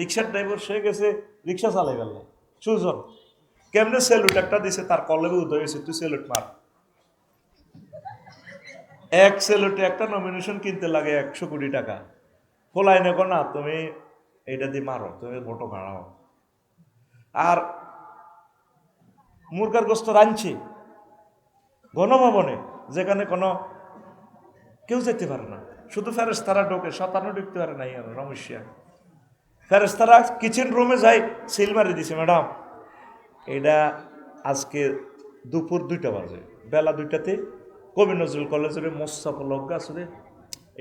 রিক্সার ড্রাইভার সে গেছে, রিক্সা চালাই গেল। সুজন কেমনে সেলুট একটা দিছে, তার কলেজে উদয় হয়েছে, তুই সেলুট মার। এক সেলুটে একটা নমিনেশন কিনতে লাগে একশো কোটি টাকা। ফোলাই নেকো না, তুমি এটা দিয়ে মারো, তুমি ভোটো ভাড়াও আর মুরগার গোস্ত রাঁধছে গণভবনে যেখানে কোনো কেউ যেতে পারে না। শুধু ফেরেস তারা ঢোকে, শতানো ঢুকতে পারে না ইয়ার সমস্যা ফেরেস্তারা কিচেন রুমে যাই সিল মারি দিছে ম্যাডাম এটা আজকে দুপুর দুইটা বাজে, বেলা দুইটাতে কবি নজরুল কলেজের মোস্তাফা লগ্গা আসলে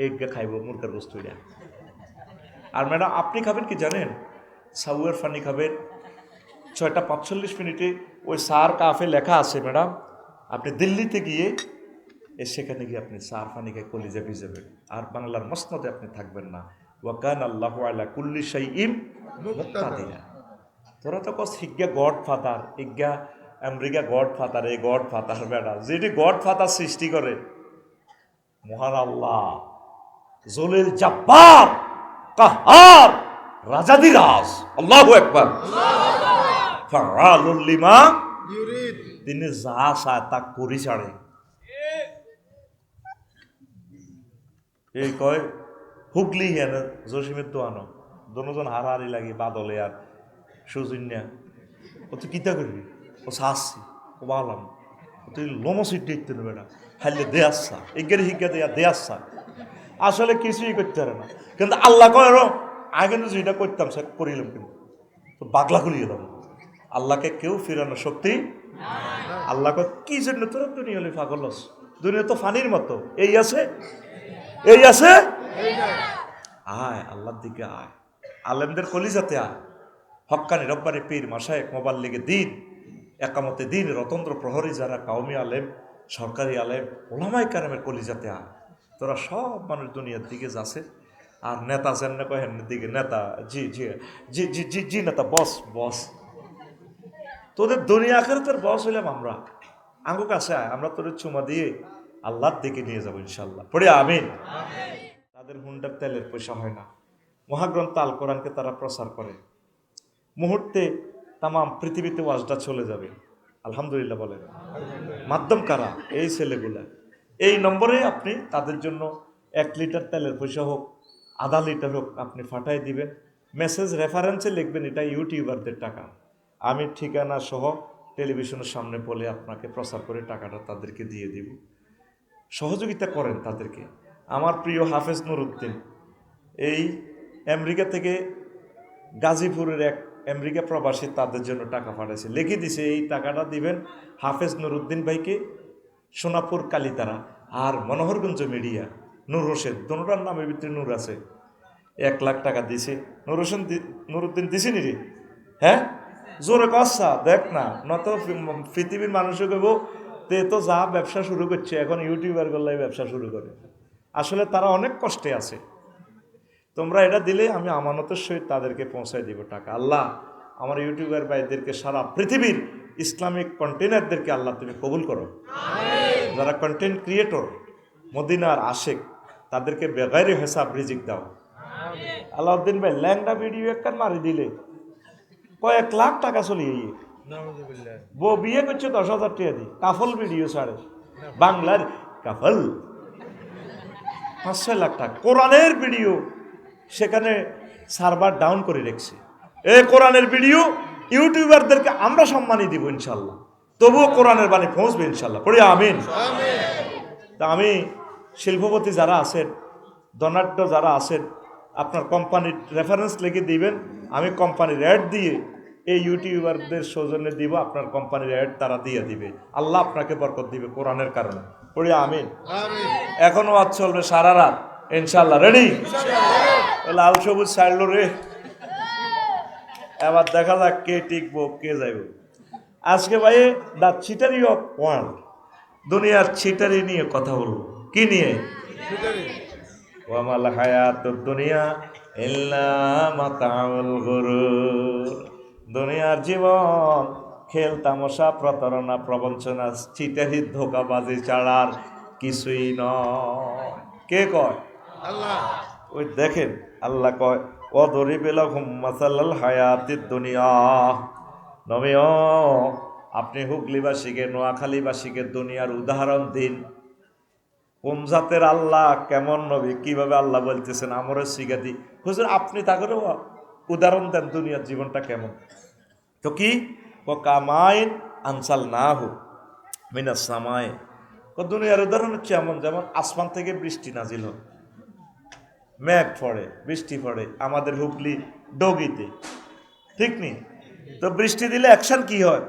এগা খাইব, মুরগার গোস্ত এটা আর ম্যাডাম আপনি খাবেন কি জানেন? সাউয়ার ফানি খাবেন। ছয়টা পাঁচচল্লিশ মিনিটে ওই সার কাফে লেখা আছে ম্যাডাম আপনি দিল্লিতে গিয়ে সেখানে গিয়ে আপনি সার ফানি খাই কলিজা ভিজাবেন। আর বাংলার মসনদে আপনি থাকবেন না। ওয়াকান আল্লাহ আলা কুল্লি শাই ইম মুক্তাদিনা তোরা তো কস হিজ্ঞা গড ফাদার ইজ্ঞা আমেরিকা গড ফাদার এই গড ফাদার বেড়া যেটি গড ফাদার সৃষ্টি করে। মহান আল্লাহ, জলিল জাব্বার, কাহার রাজাদিরাজ আল্লাহু একবার ফাআলুল লিমা তিনি যা চায় তা করি ছাড়ে। এই কয় হুগলি হেন, জসিমের তো আনো। দুজন হারাহারি লাগি বাদলে আর সুজন্যা ও তুই কিতা করবি? ও সাহসি, ও বালাম। তুই লোমো সিট দেখতে নেবে না হাইলে দে আসছা এগের হিজ্ঞা দেয়া দে আসছা আসলে কিছুই করতে পারে না। কিন্তু আল্লাহ কয় আগে কিন্তু যেটা করতাম সে করিলাম কিন্তু। তো বাগলা খুলিয়ে এলাম আল্লাহকে কেউ ফিরানোর শক্তি আল্লাহকে কি জন্য তোরা দুনিয়া হস? দুনিয়া তো ফানির মতো। এই আছে? এই আছে? আয় আল্লাহর দিকে আয়। আলেমদের কলিজাতে আয়। হক্কানি রব্বানি, পীর মাসায় মোবাইল লেগে দিন। একামতে দিন, রতন্ত্র প্রহরী যারা কাউমি আলেম, সরকারি আলেম ওলামাই কারামের কলিজাতে আয়। তোরা সব মানুষ দুনিয়ার দিকে যাচ্ছে। আর নেতা যেন কহেন দিকে নেতা, জি জি জি জি জি জি, নেতা, বস বস। তোদের দুনিয়া আখের তোর বস হইলাম আমরা। আঙ্গু কাছে আমরা তোদের চুমা দিয়ে আল্লাহর দিকে নিয়ে যাব ইনশাল্লাহ পড়ে আমিন। তাদের হুন্ডার তেলের পয়সা হয় না। মহাগ্রন্থ আল কোরআনকে তারা প্রচার করে। মুহূর্তে তামাম পৃথিবীতে ওয়াজটা চলে যাবে। আলহামদুলিল্লাহ বলেন। মাধ্যম কারা? এই ছেলেগুলা। এই নম্বরে আপনি তাদের জন্য এক লিটার তেলের পয়সা হোক, আধা লিটার হোক আপনি ফাটাই দিবেন। মেসেজ রেফারেন্সে লিখবেন, এটা ইউটিউবারদের টাকা। আমি ঠিকানা সহ টেলিভিশনের সামনে বলে আপনাকে প্রচার করে টাকাটা তাদেরকে দিয়ে দিব। সহযোগিতা করেন তাদেরকে। আমার প্রিয় হাফেজ নুরুদ্দিন। এই আমেরিকা থেকে গাজীপুরের এক আমেরিকা প্রবাসী তাদের জন্য টাকা পাঠাইছে। লিখে দিছে, এই টাকাটা দিবেন হাফেজ নুরুদ্দিন ভাইকে সোনাপুর কালিতারা আর মনোহরগঞ্জ মিডিয়া। নূর হোসেন। দোনোটার নামের ভিতরে নূর আছে। এক লাখ টাকা দিছে। নূর হোসেন নুরুদ্দিন দিছিনি রে? হ্যাঁ? জোরে কসা দেখ না। নত পৃথিবীর মানুষও কেব তে তো যা ব্যবসা শুরু করছে, এখন ইউটিউবার করলে ব্যবসা শুরু করে। আসলে তারা অনেক কষ্টে আছে। তোমরা এটা দিলে আমি আমানতের সহিত তাদেরকে পৌঁছায় দিব টাকা। আল্লাহ আমার ইউটিউবার ভাইদেরকে সারা পৃথিবীর ইসলামিক কন্টেনারদেরকে আল্লাহ তুমি কবুল করো। যারা কন্টেন্ট ক্রিয়েটর মদিনার আশেক তাদেরকে বেগাইরে হিসাব রিজিক দাও। আলাউদ্দিন ভাই ল্যাংডা ভিডিও একটা মারি দিলে। কয়েক লাখ টাকা চলিয়ে গিয়ে বউ বিয়ে করছে দশ হাজার টাকা দিই কাফল ভিডিও ছাড়ে। বাংলার কাফল। পাঁচ ছয় লাখ টাকা। কোরআনের ভিডিও সেখানে সার্ভার ডাউন করে রেখেছে। এ কোরআনের ভিডিও ইউটিউবারদেরকে আমরা সম্মানই দিব ইনশাল্লাহ। তবুও কোরআনের বাণী পৌঁছবে ইনশাল্লাহ। পড়ি, আমিন। তা আমি শিল্পপতি যারা আছেন ধনাঢ্য যারা আছেন, আপনার কোম্পানির রেফারেন্স লিখে দিবেন, আমি কোম্পানির অ্যাড দিয়ে এই ইউটিউবারদের সৌজন্যে দিব আপনার কোম্পানির অ্যাড তারা দিয়ে দিবে। আল্লাহ আপনাকে বরকত দিবে কোরআনের কারণে। পড়ি আমিন? এখনও আজ চলবে সারা রাত। ইনশাল্লাহ রেডি লাল সবুজ ছাড়লো রে। এবার দেখা যাক কে টিকবো কে যাইব। আজকে ভাই দ্য চিটারি অফ ওয়ার্ল্ড দুনিয়ার চিটারি নিয়ে কথা বলব। কি নিয়ে? ওয়ামাল হায়াত দুনিয়া ইল্লা মাতাউল গুরুর দুনিয়ার জীবন খেল তামশা প্রতারণা প্রবঞ্চনা চিটারি ধোকাবাজি চালার কিছুই ন কে কয়? আল্লাহ। ওই দেখেন আল্লাহ কয় অদরি বেলা হুম্মাসাল্লাল হায়াতি দুনিয়া। নমিও আপনি হুগলিবাসীকে নোয়াখালীবাসীকে দুনিয়ার উদাহরণ দিন। কোন জাতের আল্লাহ কেমন নবী কীভাবে আল্লাহ বলতেছেন আমারও শিখে দি হুজুর আপনি তা করে উদাহরণ দেন দুনিয়ার জীবনটা কেমন? তো কি? কামাইন আনসাল না হোক মিনাস সামায় দুনিয়ার উদাহরণ হচ্ছে এমন, যেমন আসমান থেকে বৃষ্টি নাজিল হয় মেঘ পড়ে বৃষ্টি পড়ে আমাদের হুগলি ডগিতে। ঠিক নেই তো বৃষ্টি দিলে অ্যাকশন কি হয়?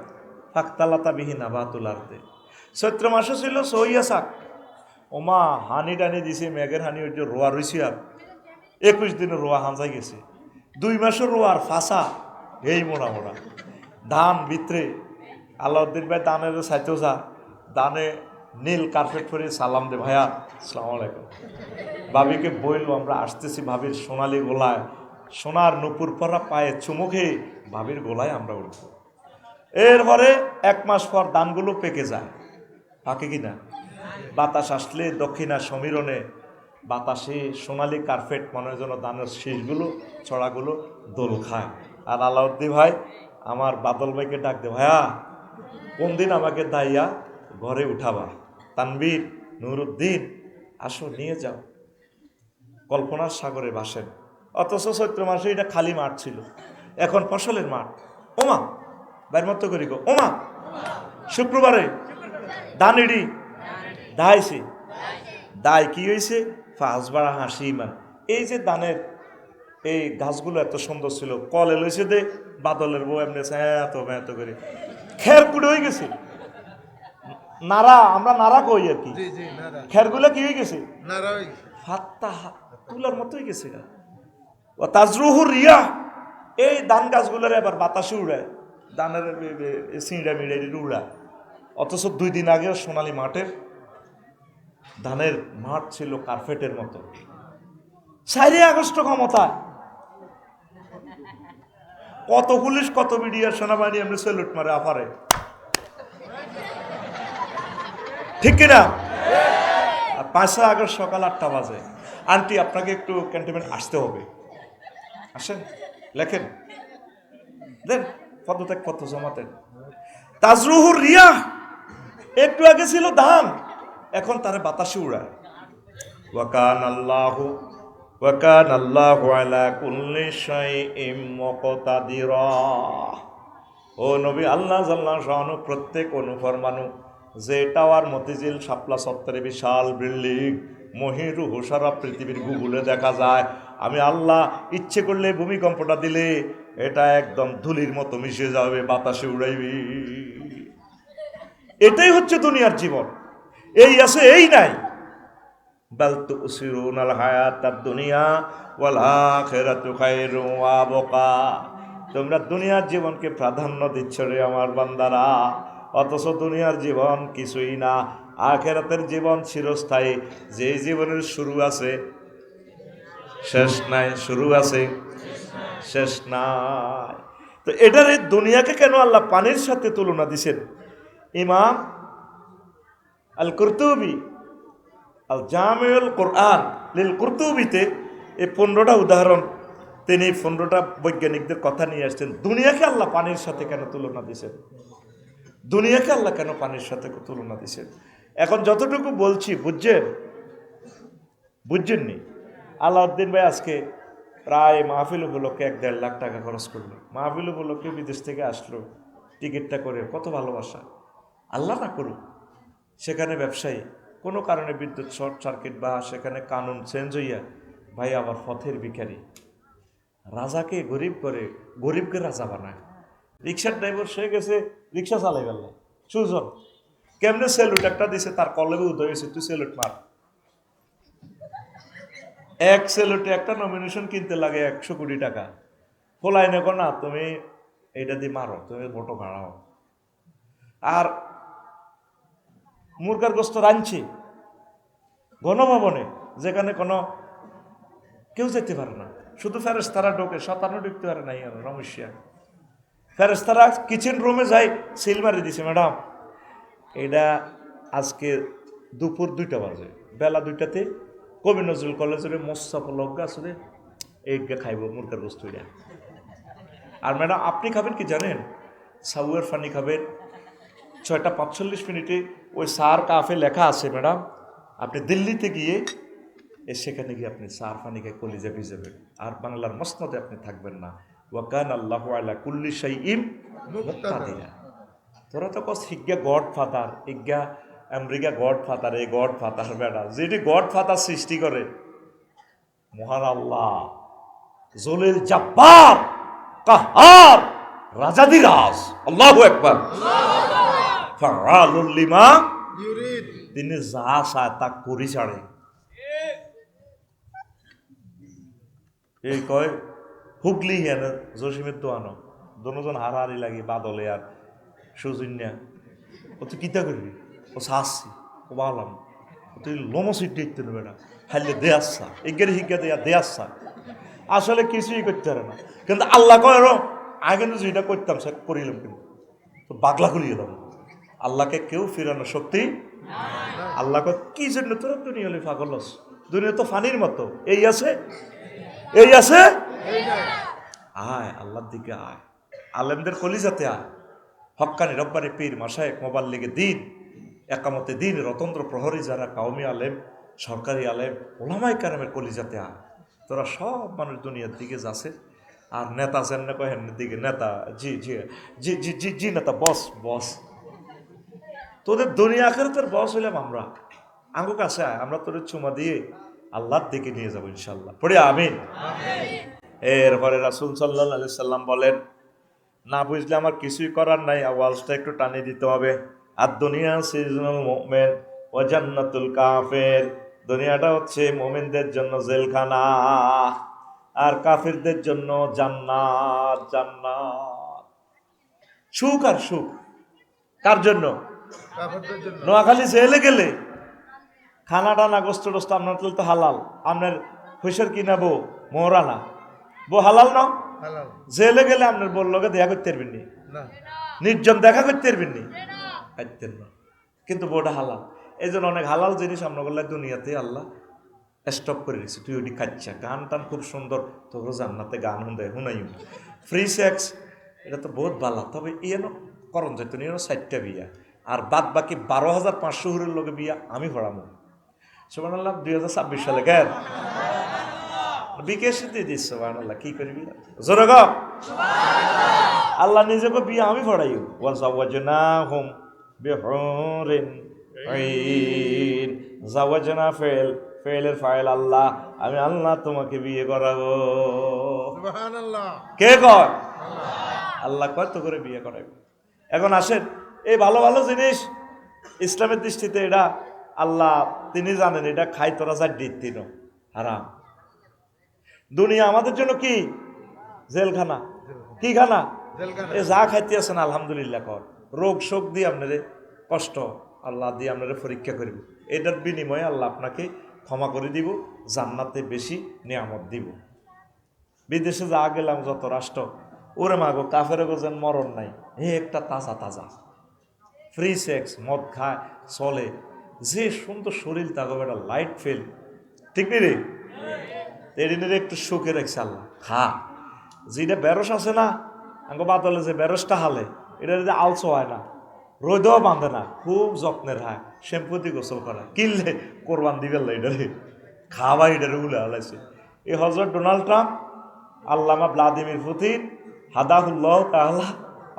ফাঁকতালাতা বিহীন আবাতুল আর্তে চৈত্র মাসে ছিল সইয়া শাক ওমা হানি টানি দিছে, মেঘের হানি ওই যে রোয়া রইছি আর। একুশ দিনে রোয়া হাঁজাই গেছে। দুই মাসের রোয়ার ফাঁসা, এই মোড়া মোড়া ধান ভিতরে আল্লাউদ্দিন ভাই দানের সাইতেও যা দানে নীল কার্পেট পরে সালাম দে ভাইয়া, আসসালামু আলাইকুম। ভাবিকে বইল, আমরা আসতেছি ভাবির সোনালি গোলায়। সোনার নুপুর পরা পায়ে চুমুখে ভাবির গোলায় আমরা উঠব। এরপরে এক মাস পর দানগুলো পেকে যায়। পাকে কিনা? বাতাস আসলে দক্ষিণা সমীরণে বাতাসে সোনালি কার্পেট মনে হয় যেন দানের শীষগুলো, ছড়াগুলো দোল খায়। আর আলাউদ্দি ভাই, আমার বাদল ভাইকে ডাক দে, ভাইয়া, কোন দিন আমাকে দাইয়া ঘরে উঠাবা? তানবীর নুরুদ্দিন, আসো, নিয়ে যাও। কল্পনার সাগরে ভাসেন অথচ চৈত্র মাসে এটা খালি মাঠ ছিল। এখন ফসলের মাঠ। ওমা বাইর মতো করি গো। ওমা শুক্রবারে দানিডি দাইছে। দায় কি হয়েছে ফাঁস বাড়া হাসি ইমান এই যে দানের এই গাছগুলো এত সুন্দর ছিল কলে লইছে দে বাদলের বউ এমনি এত এত করে। খের কুড়ে হয়ে গেছে। নারা আমরা নারা কই আর কি? খেরগুলো কি হয়ে গেছে? হাত তুলার মতো হয়ে গেছে ও তাজরুহুর রিয়া। এই ধান গাছগুলোর এবার বাতাসে উড়ায় ধানের সিঁড়া মিড়ে উড়ায় অথচ দুই দিন আগেও সোনালী মাঠের ধানের মাঠ ছিল কার্পেটের মতো। চাইরে আগস্ট ক্ষমতায়। কত পুলিশ, কত মিডিয়া, সেনাবাহিনী এমনি সেলুট মারে আফারে ঠিক কিনা? আর পাঁচশো আগস্ট সকাল আটটা বাজে। আন্টি, আপনাকে একটু ক্যান্টনমেন্ট আসতে হবে। আসেন, লেখেন। দেন পদত্যাগ পত্র জমাতেন তাজরুহুর রিয়া, একটু আগে ছিল ধান। এখন তার বাতাসে উড়ায়। আল্লাহ ও নবী, আল্লাহ জাল্লাহ প্রত্যেক অনুফরমানু যে টাওয়ার মতিঝিল, শাপলা সত্তরে বিশাল বিল্ডিং, মহিরু হুসারা পৃথিবীর গুগলে দেখা যায়। আমি আল্লাহ ইচ্ছে করলে ভূমিকম্পটা দিলে এটা একদম ধুলির মতো মিশে যাবে, বাতাসে উড়াইবি। এটাই হচ্ছে দুনিয়ার জীবন। এই আছে, এই নাই। দুনিয়া তোমরা দুনিয়ার জীবনকে প্রাধান্য দিচ্ছ রে আমার বান্দারা। অথচ দুনিয়ার জীবন কিছুই না। আখেরাতের জীবন চিরস্থায়ী। যে জীবনের শুরু আছে, শেষ নাই, শুরু আছে, শেষ নাই। তো এটার দুনিয়াকে কেন আল্লাহ পানির সাথে তুলনা দিছেন? ইমাম আল কুরতুবি আল জামিউল কোরআন লিল কুরতুবিতে এই পনেরোটা উদাহরণ, তিনি এই পনেরোটা বৈজ্ঞানিকদের কথা নিয়ে আসছেন। দুনিয়াকে আল্লাহ পানির সাথে কেন তুলনা দিছেন? দুনিয়াকে আল্লাহ কেন পানির সাথে তুলনা দিছেন? এখন যতটুকু বলছি, বুঝছেন? বুঝছেননি? আলাউদ্দিন ভাই আজকে প্রায় মাহফিল উপলক্ষে এক দেড় লাখ টাকা খরচ করল। মাহফিল উপলক্ষে বিদেশ থেকে আসলো, টিকিটটা করে, কত ভালোবাসা। আল্লাহ না করুক। সেখানে ব্যবসায়ী। কোনো কারণে বিদ্যুৎ শর্ট সার্কিট বা সেখানে কানুন চেঞ্জ হইয়া ভাই আবার পথের ভিখারি। রাজাকে গরিব করে, গরিবকে রাজা বানায়। রিক্সার ড্রাইভার সে গেছে, রিক্সা চালাই গেল সুজন, কেমনে সেলুট? একটা দিছে, তার কলেবে উদয় হয়েছে, তুই সেলুট মার। এক সেলুটে একটা নমিনেশন কিনতে লাগে একশো কোটি টাকা। ফোলাই নেকো না, তুমি এইটা দিয়ে মারো, তুমি ভোটো ভাড়াও। আর মুরগার গোস্ত রাঁধছে, গণভবনে, যেখানে কোনো কেউ যেতে পারে না। শুধু ফেরেস্তারা ঢোকে, শতানো ঢুকতে পারে না রমেশিয়া ফেরেস্তারা কিচেন রুমে যাই সিল মারি দিছে, ম্যাডাম এটা আজকে দুপুর দুইটা বাজে, বেলা দুইটাতে কবি নজরুল কলেজের মোস্তাফ লজ্ঞা আসলে এগা খাইব মুরগার গোস্ত আর ম্যাডাম, আপনি খাবেন কি জানেন? সাউয়ের ফানি খাবেন ছয়টা পাঁচচল্লিশ মিনিটে ওই সার কাফে লেখা আছে, ম্যাডাম। আপনি দিল্লিতে গিয়ে সেখানে গিয়ে আপনি সার ফানি খাই কলিজা ভিজাবেন। আর বাংলার মসনদে আপনি থাকবেন না। ওয়াকান আল্লাহ আলা কুল্লি শাই ইম তোরা তো কস হিজ্ঞা গড ফাদার ইজ্ঞা আমেরিকা গড ফাদার এই গড ফাদার বেড়া যেটি গড ফাদার সৃষ্টি করে, মহান আল্লাহ, জলিল জাব্বার, কাহার রাজাদিরাজ আল্লাহ একবার ফাআলুল তিনি যা চায় তা করি ছাড়ে। এই কয় হুগলি হেন জসিমের তো আনো দনোজন হারাহারি লাগি বাদলে আর সৌজন্যা ও তুই কিতা করবি ও শাসছি ও বালাম তুই লমসিট দেখতে নেবে না হাইলে দে আসছা এগের হিজ্ঞা দেয়া দে আসছা আসলে কিছুই করতে পারে না। কিন্তু আল্লাহ কয় আরও আগে কিন্তু যেটা করতাম সে করিলাম কিন্তু। তো বাগলা করিয়ে এলাম আল্লাহকে কেউ ফিরানোর শক্তি আল্লাহ কয়, কি জন্য? তোরা দুনিয়া পাগল দুনিয়া তো ফানির মতো। এই আছে? এই আছে? আয় আল্লাহর দিকে আয়। আলেমদের কলিজাতে আয়। হক্কানি রব্বানি পীর মাসায় মোবাইল লেগে দিন। একামতে দিন রতন্ত্র প্রহরী যারা কাউমি আলেম সরকারি আলেম ওলামাই কারামের কলিজাতে আয়। তোরা সব মানুষ দুনিয়ার দিকে যাচ্ছে। আর নেতা যেন না কহেন দিকে নেতা জি জি জি জি জি জি নেতা বস বস। তোদের দুনিয়া আখের তোর বস হইলাম আমরা। আঙ্গু কাছে আমরা তোদের চুমা দিয়ে আল্লাহর দিকে নিয়ে যাব ইনশাল্লাহ পড়ে, আমিন। এরপরে রাসুল সাল্লাহ আলি সাল্লাম বলেন, না বুঝলে আমার কিছুই করার নাই আওয়াজটা একটু টানিয়ে দিতে হবে। আর দুনিয়া সিজনাল মোমেন ও জান্নাতুল কাফের। দুনিয়াটা হচ্ছে মোমেনদের জন্য জেলখানা, আর কাফেরদের জন্য জান্নাত জান্নাত। সুখ আর সুখ, কার জন্য? নোয়াখালী জেলে গেলে খানা টানা গোস্ত টোস্ত আপনার তো হালাল। আপনার হুইসের কিনাবো মোহরানা বো হালাল না? জেলে গেলে আপনার বল লগে দেখা করতে পারবেন নি? না। নির্জন দেখা করতে পারবেন নি? পারতেন না। কিন্তু বউটা হালাল। এই জন্য অনেক হালাল জিনিস আমরা বললে দুনিয়াতে আল্লাহ স্টপ করে দিচ্ছে তুই ওটি খাচ্ছা। গান টান খুব সুন্দর। তোর জান্নাতে গান হুন্দে হুনাইম ফ্রি সেক্স এটা তো বহুত ভালো তবে ইয়েন করণ যেত নিয়ে ষাটটা বিয়া। আর বাদ বাকি বারো হাজার পাঁচশো হুরের লোকে বিয়া আমি পড়ামো সুবান আল্লাহ দুই হাজার ছাব্বিশ সালে কেন বিকেশ দিয়ে দিস সুবান আল্লাহ কি করবি? জোরে গো আল্লাহ নিজেকে বিয়ে আমি পড়াই ওয়াজাওয়াজনা হুম বিহরিন জাওয়াজনা ফেল ফেলের ফাইল আল্লাহ আমি আল্লাহ তোমাকে বিয়ে করাবো। কে কয়? আল্লাহ। কয় তো করে বিয়ে করাবে এখন আসেন। এই ভালো ভালো জিনিস। ইসলামের দৃষ্টিতে এটা আল্লাহ তিনি জানেন এটা খাই তোরা যা দিন হারাম। দুনিয়া আমাদের জন্য কি? জেলখানা। কি খানা? এ যা খাইতে আছেন আলহামদুলিল্লাহ কর। রোগ শোক দিয়ে আপনারে কষ্ট আল্লাহ দিয়ে আপনারে পরীক্ষা করিব। এটার বিনিময়ে আল্লাহ আপনাকে ক্ষমা করে দিব জান্নাতে বেশি নিয়ামত দিব। বিদেশে যা গেলাম যত রাষ্ট্র ওরে মাগো কাফের যেন মরণ নাই হে একটা তাজা তাজা। ফ্রি সেক্স মদ খায় চলে। যে সুন্দর শরীর তাকে একটা লাইট ফেল ঠিক নেই রে? এদিনের একটু সুখে রাখছে আল্লাহ। খা। যেটা বেরস আছে না আঙ্গ বাতলে যে বেরসটা হালে এটা যদি আলসো হয় না রোদেও বাঁধে না খুব যত্নের হয় শ্যাম্পু দিয়ে গোসল করা কিনলে কোরবান দিবে এটারে খাওয়া এটারে উলে হালাইছে। এই হজরত ডোনাল্ড ট্রাম্প আল্লামা ভ্লাদিমির পুতিন হাদাহুল্লাহ তাহলা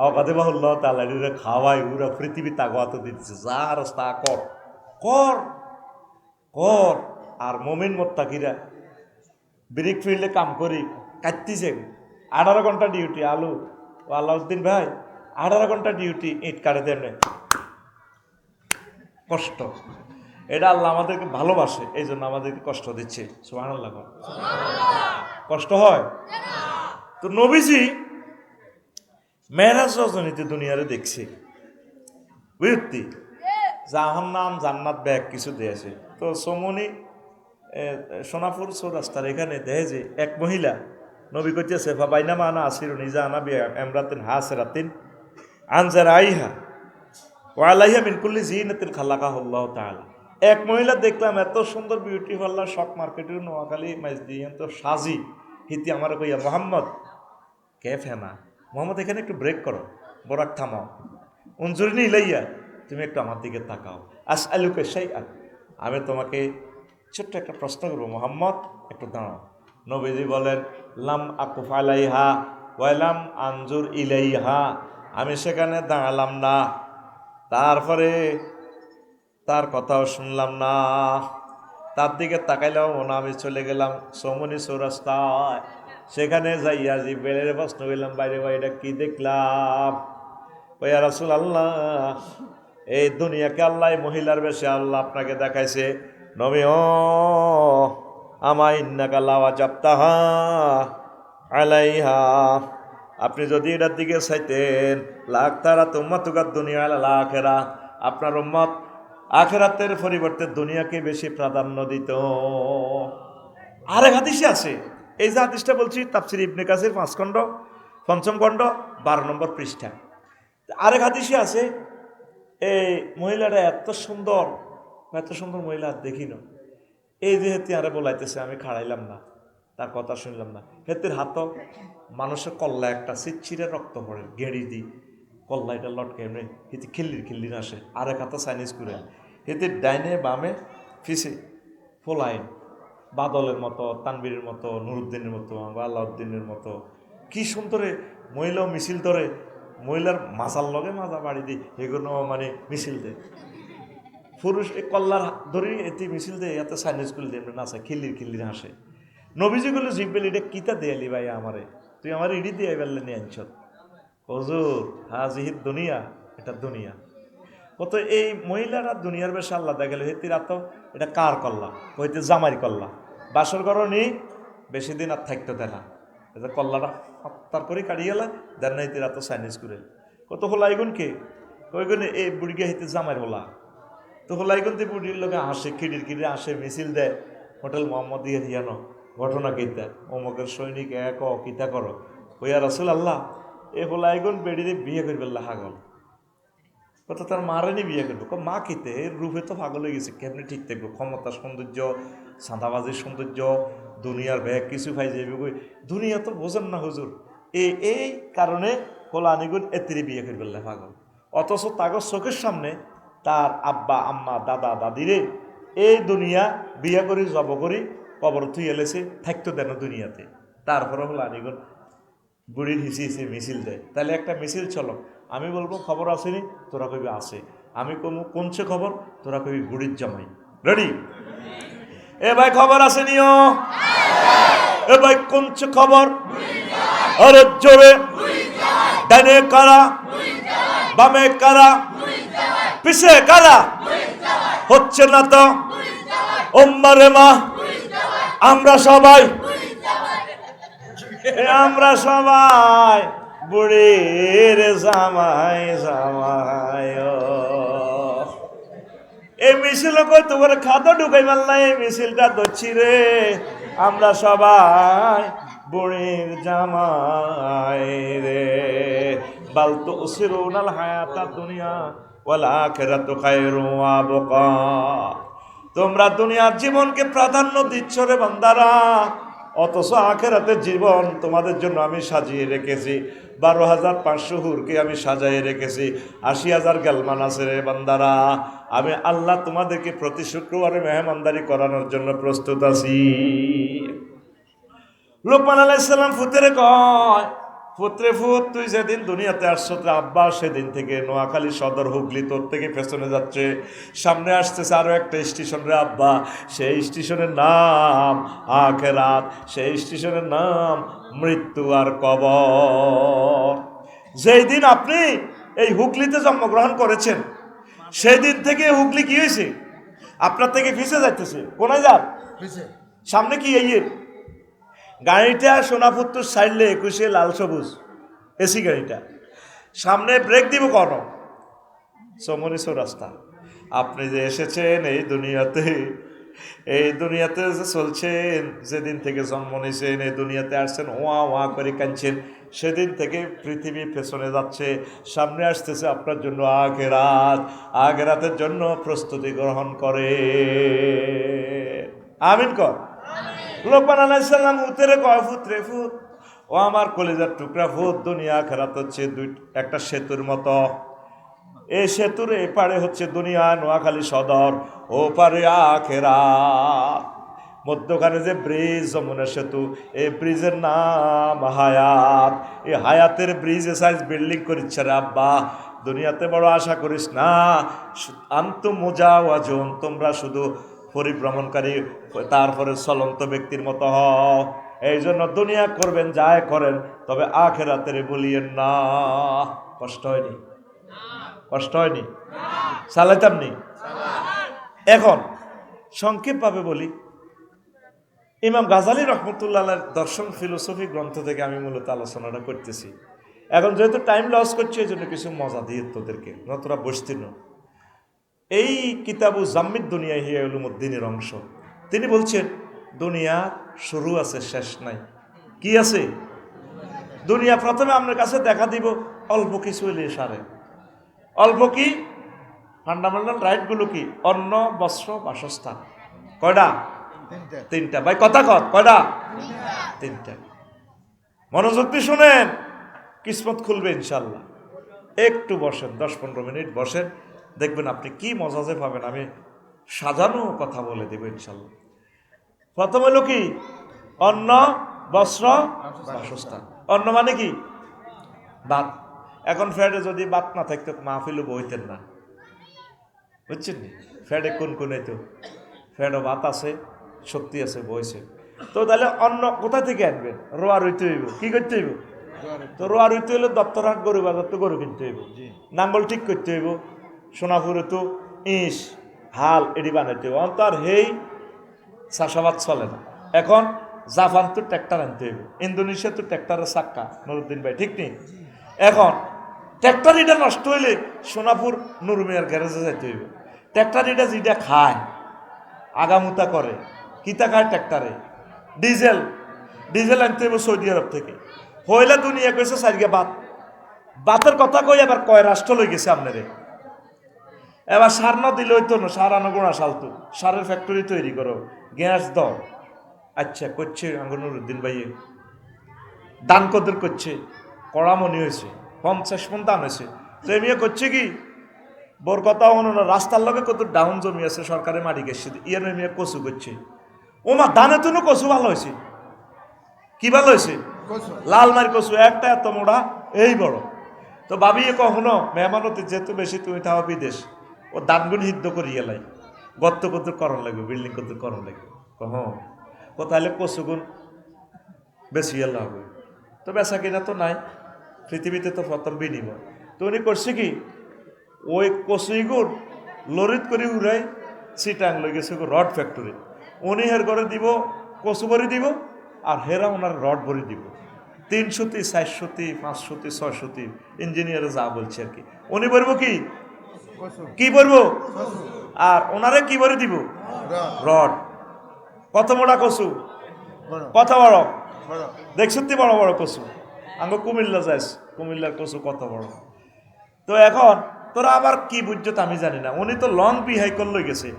অকাদেবাহুল্লাহ তাহলা এটারে খাওয়াই উরা পৃথিবী তাগোয়াতে দিচ্ছে যা রাস্তা কর। কর! কর! আর মোমিন মোত্তাকিরা ব্রিক ফিল্ডে কাম করি কাটতিছে আঠারো ঘণ্টা ডিউটি আলু। ও আলাউদ্দিন ভাই আঠারো ঘণ্টা ডিউটি ইট কাটে দেন কষ্ট। এটা আল্লাহ আমাদেরকে ভালোবাসে এই জন্য আমাদেরকে কষ্ট দিচ্ছে। সুহান আল্লাহ কষ্ট হয়? তো নবীজি মেহরাজ রজনীতে দুনিয়ারে দেখছি। বুঝতি জাহান নাম জান্নাত ব্যাগ কিছু দিয়েছে। তো সমনি সোনাপুর চৌরাস্তার এখানে দেখে যে এক মহিলা নবী কইতেছে ফাবাইনা মানা আসির নিজা আনা বিয়া এমরাতিন হাস রাতিন আনজার আইহা ওয়ালাইহা মিনকুল্লি জিনাতিন খালাকা আল্লাহ তাআলা। এক মহিলা দেখলাম, এত সুন্দর বিউটি পার্লার শক মার্কেটের নোয়াখালী মাইজ দিয়ে তো সাজি। হিতি আমার কইয়া, মোহাম্মদ, কে ফেনা? মোহাম্মদ, এখানে একটু ব্রেক করো। বরাক থামাও। উঞ্জুরিনি ইলাইয়া তুমি একটু আমার দিকে তাকাও। আস আলুকে সেই আল আমি তোমাকে ছোট্ট একটা প্রশ্ন করব। মোহাম্মদ, একটু দাঁড়াও। নবীজি বলেন, লাম আকুফ আলাইহা ওয়ালাম আঞ্জুর ইলাইহা। আমি সেখানে দাঁড়ালাম না। তারপরে তার কথাও শুনলাম না। তার দিকে তাকাইলাম না আমি চলে গেলাম। সমনি সৌরাস্তায় সেখানে যাইয়া বেড়ের প্রশ্ন গেলাম বাইরে বাইরে কি দেখলাম? ওই রাসুল আল্লাহ এই দুনিয়াকে আল্লাহ মহিলার বেশে আল্লাহ আপনাকে দেখাইছে। নবী, ও আমায় ইন্নাকা লাওয়া জাপ্তাহা আলাইহা। আপনি যদি এটার দিকে চাইতেন, লাখ তারা তোমার তুকার দুনিয়া আলা আখেরা। আপনার উম্মত আখেরাতের পরিবর্তে দুনিয়াকে বেশি প্রাধান্য দিত। আরেক হাদিসে আছে। এই যে হাদিসটা বলছি তাপসির ইবনে কাসির পাঁচ খণ্ড, পঞ্চম খণ্ড, বারো নম্বর পৃষ্ঠা। আরেক হাদিসে আছে, এই মহিলাটা এত সুন্দর এত সুন্দর মহিলা আর দেখি না। এই যে হেতি আরে বলাইতেছে, আমি খাড়াইলাম না, তার কথা শুনলাম না। হেতির হাত মানুষের কল্লা একটা চিচ্ছিরে রক্ত পড়ে, গেড়ি দি, কল্লা এটা লটকে এমনি হেতি খিল্লির খিল্লির আসে। আরেক হাতে চাইনিজ করে হেতির ডাইনে বামে ফিসে, ফোলাইন। বাদলের মতো তানবীরের মতো, নুরুদ্দিনের মতো বা আল্লাউদ্দিনের মতো। কি সুন্দরে মহিলাও মিছিল ধরে, মহিলার মাজার লগে মাজা বাড়ি দিই এগুলো মানে মিছিল দেয়। পুরুষ এই কল্লার ধরে এটি মিছিল দেয়, এত সাইনিজ করে দিয়ে নাচা, খিল্লির খিল্লির হাসে। নবীজি গুলো জিব্বেল এটা কিতা দেয়ালি ভাই আমারে? তুই আমার ইডি দিয়ে বেললে নিয়ে আনছ হজুর হাজিহিদ দুনিয়া, এটা দুনিয়া। কত এই মহিলারা দুনিয়ার বেশে আল্লাহ দেখা গেল হেতির তো এটা কার কল্লা? হইতে জামাই কল্লা। বাসর করনি বেশি দিন আর থাকতে দেয় না। এটা কল্লাটা হত্যার করে কাটিয়ে গেলা দেন না হেতির তো সাইনিজ করে কত হলা এগুন কে? কইগুন এই বুড়িকে হেতে জামাই হলা তো হলাইগুন তে বুড়ির লোকে হাসে, খিড়ির খিড়ি আসে মিছিল দেয় হোটেল মোহাম্মদ দিয়ে দিয়ানো ঘটনা কইতা। অমুকের সৈনিক এক অ কিতা করো? ওইয়া রাসুল আল্লাহ এ হলাইগুন বেড়িরে বিয়ে করবে হাগল। কথা তার মারেনি বিয়ে করবে? মা খেতে এর রূপে তো পাগল হয়ে গেছে, কেমনি ঠিক থাকবে? ক্ষমতা, সৌন্দর্য সাঁদাবাজির সৌন্দর্য, দুনিয়ার ব্যাগ কিছু পাই যাবে দুনিয়া তো বোঝেন না হুজুর। এই এই কারণে হলো আনিগুন এতিরে বিয়ে করবে পাগল। অথচ তাগর চোখের সামনে তার আব্বা, আম্মা, দাদা, দাদিরে এই দুনিয়া বিয়ে করি, জব করি, কবর থুই এলেছে, থাকতো দেন দুনিয়াতে। তারপরে হলো আনিগুন বুড়ির হিসি হিসি মিছিল দেয়। তাহলে একটা মিছিল চলো। আমি বলব, খবর আসেনি, তোরা কবি আসে আমি কমু, কোনছে খবর? তোরা কবি বুড়ির জমাই। রেডি এ ভাই খবর আসেনিও এ ভাই কোনছে খবর? আরে জোরে। ডানে কারা? বামে কারা? পিছে কারা? হচ্ছে না তো? ওম্মারে মা। আমরা সবাই। আমরা সবাই। বুড়ির জামাই, ও। এই মিছিল কই তোমার খাদ্য ঢুকাই মারলা এই মিছিলটা ধরছি রে আমরা সবাই বুড়ির জামাই রে। বালতু উসিরুনাল হায়াতা দুনিয়া, ওয়াল আখিরাত খায়রু ওয়া তোমরা দুনিয়ার জীবনকে প্রাধান্য দিচ্ছ রে বান্দারা। অথচ আখেরাতের জীবন তোমাদের জন্য আমি সাজিয়ে রেখেছি। বারো হাজার পাঁচশো হুরকে আমি সাজাইয়ে রেখেছি। আশি হাজার গ্যালমান আছে রে বান্দারা। আমি আল্লাহ তোমাদেরকে প্রতি শুক্রবারে মেহমানদারি করানোর জন্য প্রস্তুত আছি। লোকমান আলাইসাল্লাম ফুতেরে কয় পুত্রে ফুত তুই যেদিন দুনিয়াতে আসছো তোর আব্বা সেদিন থেকে নোয়াখালী সদর হুগলি তোর থেকে পেছনে যাচ্ছে। সামনে আসতেছে আরও একটা স্টেশন রে আব্বা। সেই স্টেশনের নাম আখেরাত সেই স্টেশনের নাম মৃত্যু আর কবর। যেই দিন আপনি এই হুগলিতে জন্মগ্রহণ করেছেন সেই দিন থেকে হুগলি কি হয়েছে? আপনার থেকে ফিসে যাইতেছে। কোনায় যান? সামনে কি এই গাড়িটা সোনাপুত্তর সাইডলে একুশে লাল সবুজ, এসি গাড়িটা। সামনে ব্রেক দিব কেন সমনিস রাস্তা আপনি যে এসেছেন এই দুনিয়াতে এই দুনিয়াতে যে চলছেন, যেদিন থেকে জন্ম নিয়েছেন এই দুনিয়াতে আসছেন, ওয়া ওয়া করে কাঁদছেন, সেদিন থেকে পৃথিবী পেছনে যাচ্ছে, সামনে আসতেছে আপনার জন্য আগেরাত আগেরাতের জন্য প্রস্তুতি গ্রহণ করে আমিন কর। লোকমান আলাইসাল্লাম উতেরে কয় ফুতরে ফুত ও আমার কলেজার টুকরা ফুত দুনিয়া খেরাত হচ্ছে দুই, একটা সেতুর মতো। এই সেতুর এপারে হচ্ছে দুনিয়া, নোয়াখালী সদর, ও পারে আখেরা মধ্যখানে যে ব্রিজ, যমুনা সেতু এই ব্রিজের নাম হায়াত। এই হায়াতের ব্রিজ সাইজ বিল্ডিং করিচ্ছে রে আব্বা। দুনিয়াতে বড় আশা করিস না। আন্ত মোজা ওয়াজন তোমরা শুধু পরিভ্রমণকারী, তারপরে চলন্ত ব্যক্তির মতো হও। এই জন্য দুনিয়া করবেন যায় করেন, তবে আখের আখেরাতের বলিয়েন না। কষ্ট হয়নি? কষ্ট হয়নি? চালাইতাম নি? এখন সংক্ষেপভাবে বলি, ইমাম গাজালি রহমতুল্লাহ দর্শন ফিলোসফি গ্রন্থ থেকে আমি মূলত আলোচনাটা করতেছি। এখন যেহেতু টাইম লস করছি, এই জন্য কিছু মজা দিয়ে তোদেরকে নতরা না। এই কিতাবু জাম্মিদ দুনিয়া হিয়া উলুমুদ্দিনের অংশ। তিনি বলছেন দুনিয়া শুরু আছে শেষ নাই। কি আছে? দুনিয়া প্রথমে আপনার কাছে দেখা দিব অল্প কিছু সারে। অল্প কি? ফান্ডামেন্টাল রাইটগুলো কি? অন্ন বস্ত্র বাসস্থান। কয়টা? তিনটা। তিনটা। ভাই কথা কত কয়টা? তিনটা। মনোযোগ দিয়ে শুনেন কিসমত খুলবে ইনশাল্লাহ। একটু বসেন দশ পনেরো মিনিট বসেন। দেখবেন আপনি কি মজা যে পাবেন আমি সাজানো কথা বলে দেবো ইনশাল্লাহ। প্রথম হলো কি? অন্ন বস্ত্র বাসস্থান। অন্ন মানে কি? ভাত এখন ফ্যাডে যদি ভাত না থাকতো মাহফিলও বইতেন না। বুঝছেন নি? ফ্যাডে কোন কোন তো ফ্যাডও বাত আছে শক্তি আছে বইছে তো তাহলে অন্য কোথা থেকে আনবেন? রোয়া রইতে হইব। কি করতে হইব? তো রোয়া রইতে হইলে দপ্তরহাট গরু বাজার তো গরু কিনতে হইব। নাঙ্গল ঠিক করতে হইব। সোনাপুরে তো ইস, হাল এডি বানাইতে হইব অন্ত আর হেই চাষাবাদ চলে না। এখন জাপান তো ট্র্যাক্টর আনতে হইব ইন্দোনেশিয়া তো ট্র্যাক্টরের চাক্কা, নুরুদ্দিন ভাই, ঠিক নেই? এখন ট্র্যাক্টর এটা নষ্ট হইলে সোনাপুর নুরুমিয়ার গ্যারেজে যাইতে হইব। ট্র্যাক্টর এটা যেটা খায়, আগামুতা করে, কিতা খায় ট্র্যাক্টরে? ডিজেল ডিজেল আনতে হইব সৌদি আরব থেকে। হইলে দুনিয়া কইছে সারিগে বাত। বাতের কথা কই এবার কয় রাষ্ট্র লই গেছে আপনারে? এবার সার না দিলে হইতো না সার আনো গোড়া সালতু। সারের ফ্যাক্টরি তৈরি করো গ্যাস দাও। আচ্ছা করছে আঙ্গনুরুদ্দিন ভাইয়ে। দান কদর করছে কড়া কড়ামনি হয়েছে পঞ্চাশ মন দান হয়েছে। তো এমিয়ে করছে কি? বোর কথা হনো না রাস্তার লগে কত ডাউন জমি আছে সরকারের মাটি গেছে ইয়ার এমিয়ে কচু করছে। ও মা দানে তো কচু ভালো হয়েছে? কি ভালো হয়েছে? লাল মারি কচু একটা এত মোড়া এই বড়। তো ভাবি কখনো মেহমানতে যেহেতু বেশি তুমি থাও বিদেশ। ও দানগুলি সিদ্ধ করি এলাই। গর্ত কত করণ লাগবে বিল্ডিং কত করণ লাগবে? কহ ও তাহলে কচুগুন বেশি এলা হবে। তো বেচা কিনা তো নাই, পৃথিবীতে তো প্রথম বিনিময়। তো উনি করছে কি, ওই কচুইগুন লরিত করে উড়াই সিটাং লই গেছে রড ফ্যাক্টরি উনি হের করে দিব কচু ভরি দিব, আর হেরা ওনার রড ভরি দিব। তিনশোটি চারশোটি পাঁচশোটি ছয়শোটি ইঞ্জিনিয়ারে যা বলছে আর কি। উনি বলব কি কি কসু আর ওনারে কি ভরে দিব? রড। কত মোটা কচু। কত বড় দেখছতি বড় বড় কচু। আঙ্গ কুমিল্লা যাইস, কুমিল্লার কচু কত বড়। তো এখন, তোরা আবার কি বুঝছ আমি জানি না। উনি তো লং বিহাইকল লই গেছে।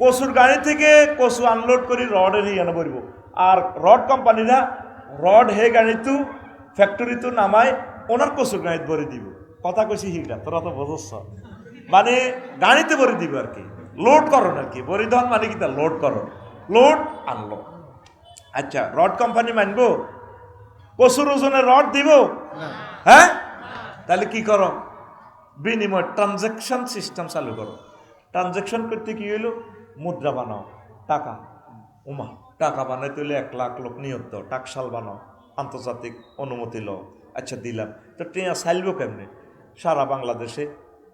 কচুর গাড়ি থেকে কচু আনলোড করি রডের হিয়ে বলব আর রড কোম্পানিরা রড হে গাড়িতু ফ্যাক্টরিতে নামায়, ওনার কচুর গাড়িতে ভরে দিব। কথা কইছি হিটা তোরা তো বুঝছ মানে গাড়িতে ভরে দিব আর কি। লোড করো আর কি পরিবহন মানে কি তা? লোড করো। লোড আনলো। আচ্ছা রড কোম্পানি মানবো? কচুর ওজনে রড দিব? না। হ্যাঁ? তাহলে কি করো? বিনিময় ট্রানজ্যাকশন সিস্টেম চালু করো। ট্রানজ্যাকশন করতে কি হইল? মুদ্রা বানাও টাকা। উমা টাকা বানাইতে হলে এক লাখ লোক নিয়োগ দাও টাকশাল বানাও আন্তর্জাতিক অনুমতি লও। আচ্ছা দিলাম। তো টিয়া চাইলব কেমনে? সারা বাংলাদেশে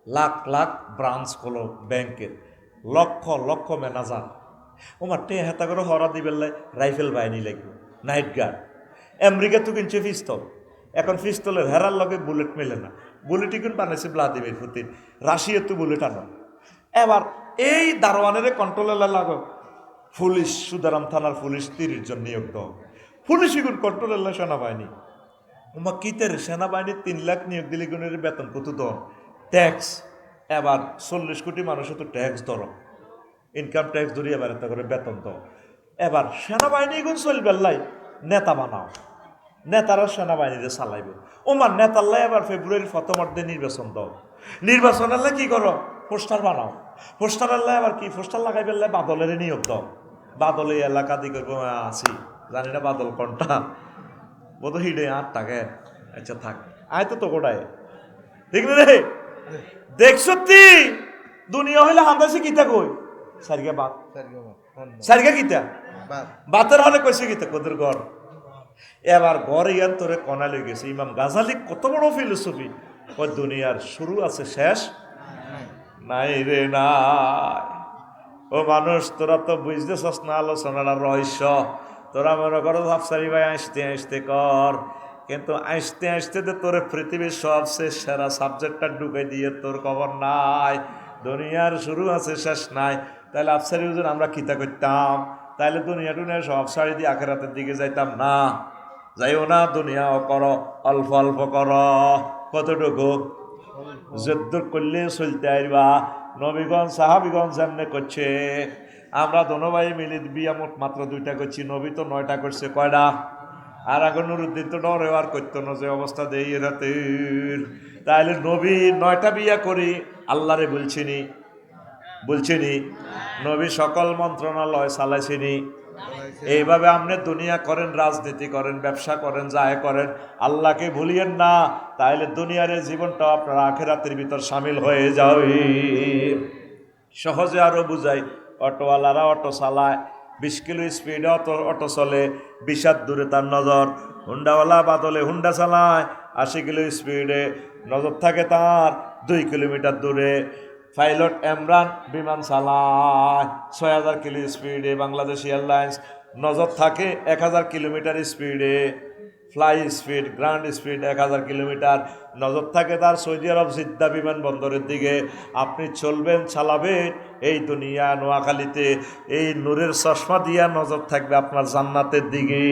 লাখ লাখ ব্রাঞ্চ খোলো ব্যাংকের লক্ষ লক্ষ ম্যানেজার ওমা টিয়া হেতা করে হরা দিবেন রাইফেল বাহিনী লাগবে নাইট গার্ড আমেরিকা তো কিনছে পিস্তল এখন পিস্তলের হেরার লগে বুলেট মেলে না। বুলেটই কিন্তু বানাইছে ভ্লাদিমির পুতিন রাশিয়া তো বুলেট আনো। এবার এই দারোয়ানের কন্ট্রোলে লাগো। পুলিশ, সুদারাম থানার পুলিশ তিরিশ জন নিয়োগ দাও। পুলিশ গুণ কন্ট্রোলে সেনাবাহিনী। উমা কিতের সেনাবাহিনী তিন লাখ নিয়োগ দিলে গুণের বেতন কত দর ট্যাক্স, এবার চল্লিশ কোটি মানুষের তো ট্যাক্স ধরো। ইনকাম ট্যাক্স ধরি এবার এটা করে বেতন দাও। এবার সেনাবাহিনী গুণ চলবে লাই, নেতা বানাও। নেতারা সেনাবাহিনীতে চালাইবে। ওমার নেতাল্লাই এবার ফেব্রুয়ারির প্রথমার্ধে নির্বাচন দাও। নির্বাচন আল্লাহ কি করো? পোস্টার বানাও। পোস্টার আল্লাহ আবার কি? পোস্টার লাগাই ফেললে বাদলের নিয়োগ দাও। বাদলে এই এলাকা দিয়ে করব আছি। জানি না বাদল কোনটা। তো হিডে আট টাকা আচ্ছা থাক। আয় তো তো কোটায় না রে? দেখ সত্যি? দুনিয়া হইলে হামদাসে কিতা কই? সারিগা বাত সারিগা মা অন্য কিতা বাতের হলে কইছে কিতা কোদের ঘর। এবার ঘর ইয়ান তোরে কনা লই গেছে। ইমাম গাজালি কত বড় ফিলোসফি ওই দুনিয়ার শুরু আছে শেষ নাই রে নাই। ও মানুষ তোরা তো বুঝতেছস না আলোচনাটা রহস্য। তোরা মনে করো ভাবসারি ভাই আসতে আসতে কর। কিন্তু আসতে আসতে তো তোর পৃথিবীর সবচেয়ে সেরা সাবজেক্টটা ঢুকে দিয়ে তোর খবর নাই, দুনিয়ার শুরু আছে, শেষ নাই। তাহলে আফসারি হুজুর, আমরা কিতা করতাম? তাহলে দুনিয়া টুনিয়া সব সারি দিয়ে আখেরাতের দিকে যাইতাম না। যাইও না, দুনিয়াও করো, অল্প অল্প কর। কতটুকু? যদ্দুর করলে চলতে আইবা নবীগঞ্জ সাহাবিগঞ্জ যেমনে করছে। আমরা দোনো ভাই মিলে বিয়া মোট মাত্র দুইটা করছি, নবী তো নয়টা করছে, কয়টা? আর এখন নুরুদ্দিন তো ডরে আর করতো না যে অবস্থা দেই রাতের। তাহলে নবী নয়টা বিয়া করি, আল্লাহরে বলছিনি। বলছিনি, নবী সকল মন্ত্রণালয় চালাইছিনি। এইভাবে আপনি দুনিয়া করেন, রাজনীতি করেন, ব্যবসা করেন যায় করেন, আল্লাহকে ভুলিয়েন না। তাহলে দুনিয়ার জীবনটা আপনার আখেরাতের ভিতর সামিল হয়ে যাবে সহজে আরও বুঝাই, অটোওয়ালারা অটো চালায় বিশ কিলো স্পিডে অটো অটো চলে, বিষাদ দূরে তার নজর। হুন্ডাওয়ালা বাদলে হুন্ডা চালায়, আশি কিলো স্পিডে নজর থাকে তার, দুই কিলোমিটার দূরে। পাইলট এমরান বিমান চালায়, ছয় হাজার কিলো স্পিডে বাংলাদেশ এয়ারলাইন্স, নজর থাকে এক হাজার কিলোমিটার স্পিডে ফ্লাই স্পিড গ্রান্ড স্পিড এক হাজার কিলোমিটার নজর থাকে তার সৌদি আরব সিদ্ধা বিমানবন্দরের দিকে। আপনি চলবেন, চালাবেন এই দুনিয়া নোয়াখালীতে। এই নূরের চশমা দিয়া নজর থাকবে আপনার জান্নাতের দিকে।